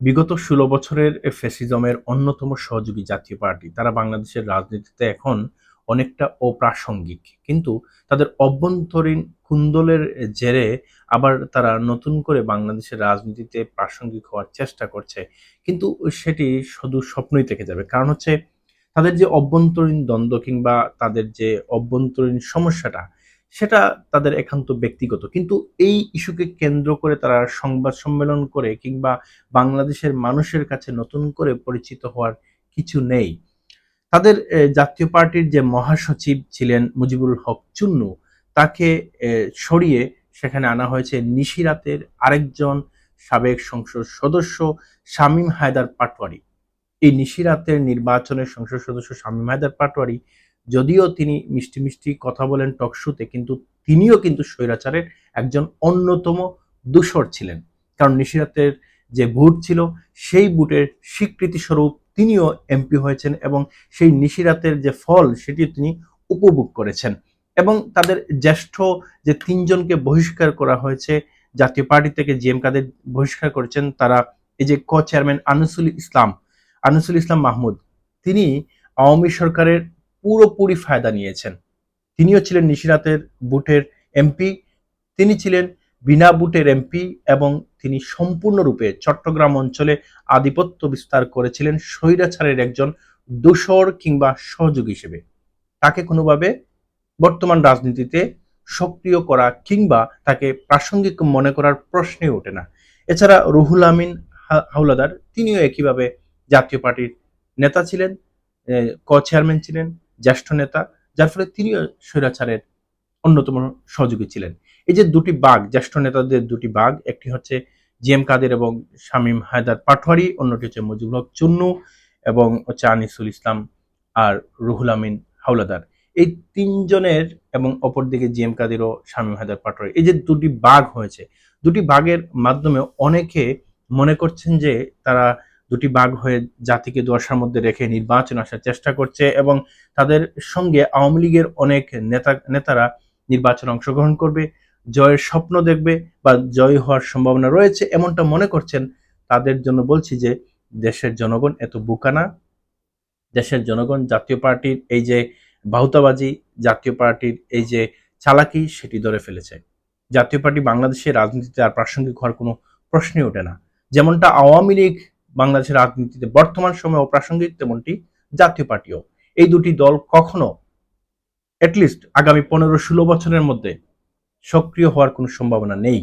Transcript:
বিগত ষোলো বছরের ফ্যাসিজমের অন্যতম সহযোগী জাতীয় পার্টি। তারা বাংলাদেশের রাজনীতিতে এখন অনেকটা অপ্রাসঙ্গিক। কিন্তু তাদের অভ্যন্তরীণ কুন্দলের জেরে আবার তারা নতুন করে বাংলাদেশের রাজনীতিতে প্রাসঙ্গিক হওয়ার চেষ্টা করছে। কিন্তু সেটি শুধু স্বপ্নই থেকে যাবে। কারণ হচ্ছে তাদের যে অভ্যন্তরীণ দ্বন্দ্ব কিংবা তাদের যে অভ্যন্তরীণ সমস্যাটা সেটা তাদের একান্ত ব্যক্তিগত। কিন্তু এই ইস্যুকে কেন্দ্র করে তারা সংবাদ সম্মেলন করে কিংবা বাংলাদেশের মানুষের কাছে নতুন করে পরিচিত হওয়ার কিছু নেই। তাদের জাতীয় পার্টির যে মহাসচিব ছিলেন মুজিবুল হক চুন্নু, তাকে সরিয়ে সেখানে আনা হয়েছে নিশিরাতের আরেকজন সাবেক সংসদ সদস্য শামীম হায়দার পাটোয়ারি। এই নিশিরাতের নির্বাচনের সংসদ সদস্য শামীম হায়দার পাটোয়ারি যদিও তিনি মিষ্টি মিষ্টি কথা বলেন টকশোতে কিন্তু তিনিও কিন্তু স্বৈরাচারের একজন অন্যতম দূষর ছিলেন। কারণ নিশিরাতের যে ভোট ছিল, সেই ভোটের স্বীকৃতি স্বরূপ তিনিও এমপি হয়েছেন এবং সেই নিশিরাতের যে ফল সেটি তিনি উপভোগ করেছেন। এবং তাদের জ্যেষ্ঠ যে তিনজনকে বহিষ্কার করা হয়েছে, জাতীয় পার্টি থেকে জিএম কাদের বহিষ্কার করেছেন, তারা এই যে ক চেয়ারম্যান আনিসুল ইসলাম আনিসুল ইসলাম মাহমুদ, তিনি আওয়ামী সরকারের পুরোপুরি ফায়দা নিয়েছেন। তিনিও ছিলেন নিশিরাতের বুটের এমপি, তিনি ছিলেন বিনা বুটের এমপি এবং তিনি সম্পূর্ণরূপে চট্টগ্রাম অঞ্চলে আধিপত্য বিস্তার করেছিলেন স্বৈরাচারের একজন দোসর কিংবা সহযোগ হিসেবে। তাকে কোনোভাবে বর্তমান রাজনীতিতে সক্রিয় করা কিংবা তাকে প্রাসঙ্গিক মনে করার প্রশ্নই ওঠে না। এছাড়া রুহুল আমিন হাওলাদার, তিনিও একইভাবে জাতীয় পার্টির নেতা ছিলেন ক চেয়ারম্যান ছিলেন জ্যেষ্ঠ নেতা, যার ফলে তিনিও স্বৈরাচারের অন্যতম সহযোগী ছিলেন। এই যে দুটি বাঘ, জ্যেষ্ঠ নেতাদের দুটি বাঘ, একটি হচ্ছে জি এম কাদের এবং শামীম হায়দার পাটোয়ারি, অন্যটি হচ্ছে মুজিবুল হক চুন্নু এবং হচ্ছে আনিসুল ইসলাম আর রুহুল আমিন হাওলাদার। এই তিনজনের এবং অপরদিকে জি এম কাদের ও শামীম হায়দার পাটোয়ারি। এই যে দুটি বাঘ হয়েছে, দুটি বাঘের মাধ্যমে অনেকে মনে করছেন যে তারা দুটি বাঘ হয়ে জাতিকে দোয়াশার মধ্যে রেখে নির্বাচন আসার চেষ্টা করছে এবং তাদের সঙ্গে আওয়ামী লীগের অনেক নেতা, নেতারা নির্বাচনে অংশগ্রহণ করবে, জয়ের স্বপ্ন দেখবে বা জয় হওয়ার সম্ভাবনা রয়েছে এমনটা মনে করছেন। তাদের জন্য বলছি যে দেশের জনগণ এত বোকানা। দেশের জনগণ, জাতীয় পার্টির এই যে বাহুতাবাজি, জাতীয় পার্টির এই যে চালাকি, সেটি ধরে ফেলেছে। জাতীয় পার্টি বাংলাদেশের রাজনীতিতে আর প্রাসঙ্গিক হওয়ার কোনো প্রশ্নই ওঠে না। যেমনটা আওয়ামী লীগ বাংলাদেশের রাজনীতিতে বর্তমান সময়ে অপ্রাসঙ্গিক তেমনটি জাতীয় পার্টিও। এই দুটি দল কখনো অ্যাটলিস্ট আগামী পনেরো ষোলো বছরের মধ্যে সক্রিয় হওয়ার কোনো সম্ভাবনা নেই।